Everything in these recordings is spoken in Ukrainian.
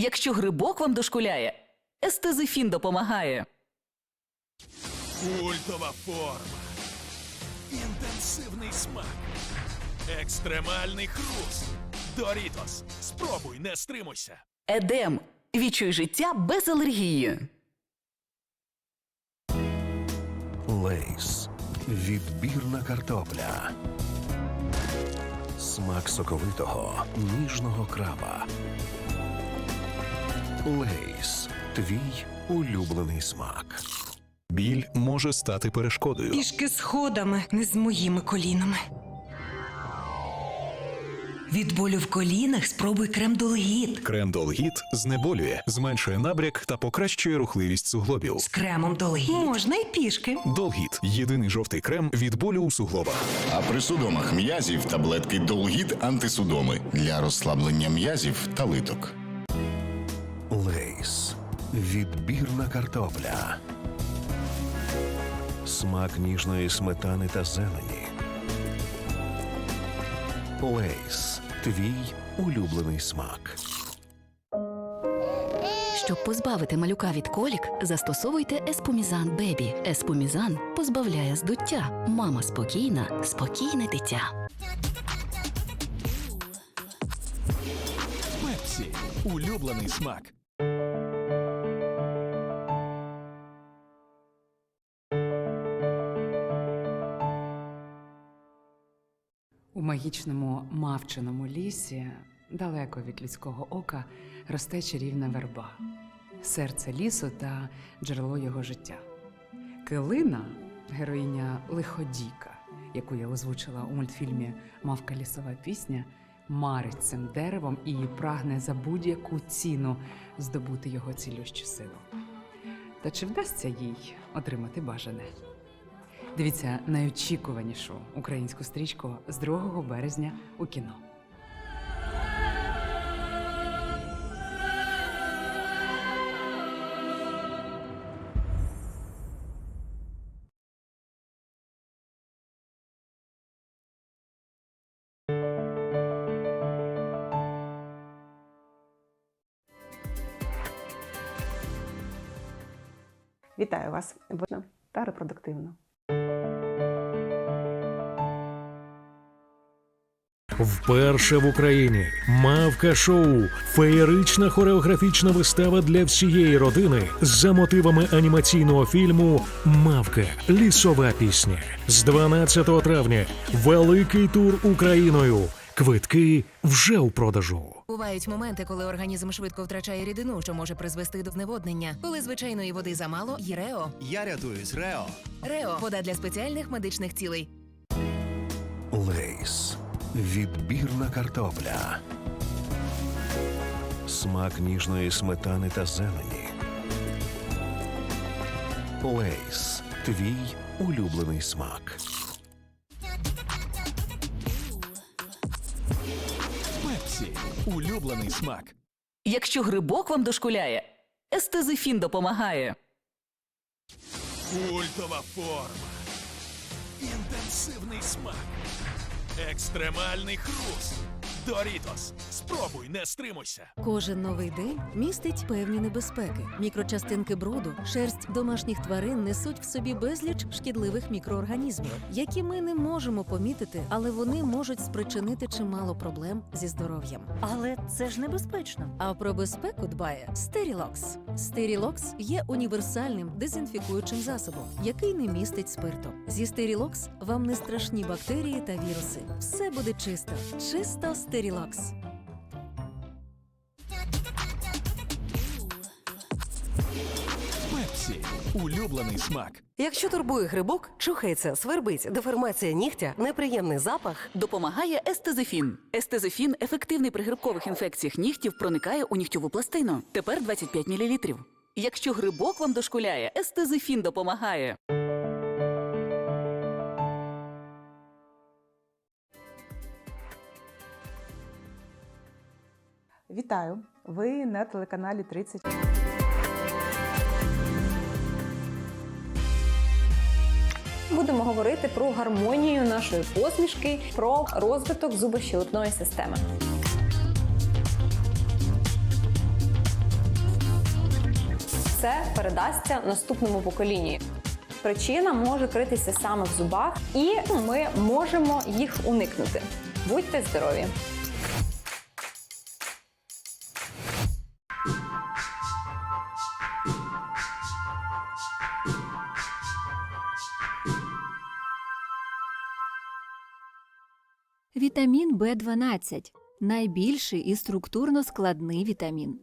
Якщо грибок вам дошкуляє, естезифін допомагає. Культова форма. Інтенсивний смак. Екстремальний хруст. Дорітос. Спробуй, не стримуйся. Едем. Відчуй життя без алергії. Лейс. Відбірна картопля. Смак соковитого, ніжного краба. Лейс. Твій улюблений смак. Біль може стати перешкодою. Пішки сходами, не з моїми колінами. Від болю в колінах спробуй крем Долгіт. Крем Долгіт знеболює, зменшує набряк та покращує рухливість суглобів. З кремом Долгіт. Можна й пішки. Долгіт єдиний жовтий крем від болю у суглобах. А при судомах м'язів таблетки Долгіт антисудоми для розслаблення м'язів та литок. Лейс. Відбірна картопля. Смак ніжної сметани та зелені. Лейс. Твій улюблений смак. Щоб позбавити малюка від колік, застосовуйте еспумізан Бебі. Еспумізан позбавляє здуття. Мама спокійна, спокійне дитя. Пепсі. Улюблений смак. У магічному мавчиному лісі, далеко від людського ока, росте чарівна верба, серце лісу та джерело його життя. Килина, героїня лиходійка, яку я озвучила у мультфільмі Мавка лісова пісня, марить цим деревом і прагне за будь-яку ціну здобути його цілющу силу. Та чи вдасться їй отримати бажане? Дивіться найочікуванішу українську стрічку з 2 березня у кіно. Вітаю вас та репродуктивно. Вперше в Україні Мавка Шоу феєрична хореографічна вистава для всієї родини за мотивами анімаційного фільму Мавка Лісова пісня з 12 травня. Великий тур Україною. Квитки вже у продажу. Бувають моменти, коли організм швидко втрачає рідину, що може призвести до зневоднення. Коли звичайної води замало, є Рео. Я рятуюсь, Рео. Рео вода для спеціальних медичних цілей. Лейс. Відбірна картопля. Смак ніжної сметани та зелені. Лейс. Твій улюблений смак. Пепсі. Улюблений смак. Якщо грибок вам дошкуляє, естезифін допомагає. Культова форма. Інтенсивний смак. Екстремальний хруст. Дорітос. Спробуй, не стримуйся. Кожен новий день містить певні небезпеки. Мікрочастинки бруду, шерсть домашніх тварин несуть в собі безліч шкідливих мікроорганізмів, які ми не можемо помітити, але вони можуть спричинити чимало проблем зі здоров'ям. Але це ж небезпечно. А про безпеку дбає Стерілокс. Стерілокс є універсальним дезінфікуючим засобом, який не містить спирту. Зі Стерілокс вам не страшні бактерії та віруси. Все буде чисто. Чисто Стерілокс. Пепсі. Улюблений смак. Якщо турбує грибок, чухається, свербить, деформація нігтя, неприємний запах. Допомагає естезифін. Естезифін ефективний при грибкових інфекціях нігтів проникає у нігтєву пластину. Тепер 25 мл. Якщо грибок вам дошкуляє, естезифін допомагає. Вітаю! Ви на телеканалі 30. Будемо говорити про гармонію нашої посмішки, про розвиток зубощелепної системи. все передасться наступному поколінню. Причина може критися саме в зубах, і ми можемо їх уникнути. Будьте здорові! Вітамін В12 найбільший і структурно складний вітамін.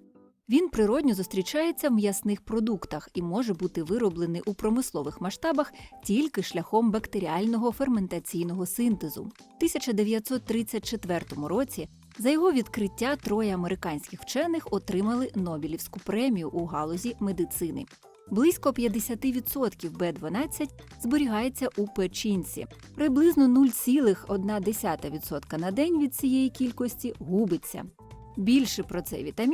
Він природньо зустрічається в м'ясних продуктах і може бути вироблений у промислових масштабах тільки шляхом бактеріального ферментаційного синтезу. В 1934 році за його відкриття троє американських вчених отримали Нобелівську премію у галузі медицини. Близько 50% Б12 зберігається у печінці. Приблизно 0,1% на день від цієї кількості губиться. Більше про цей вітамін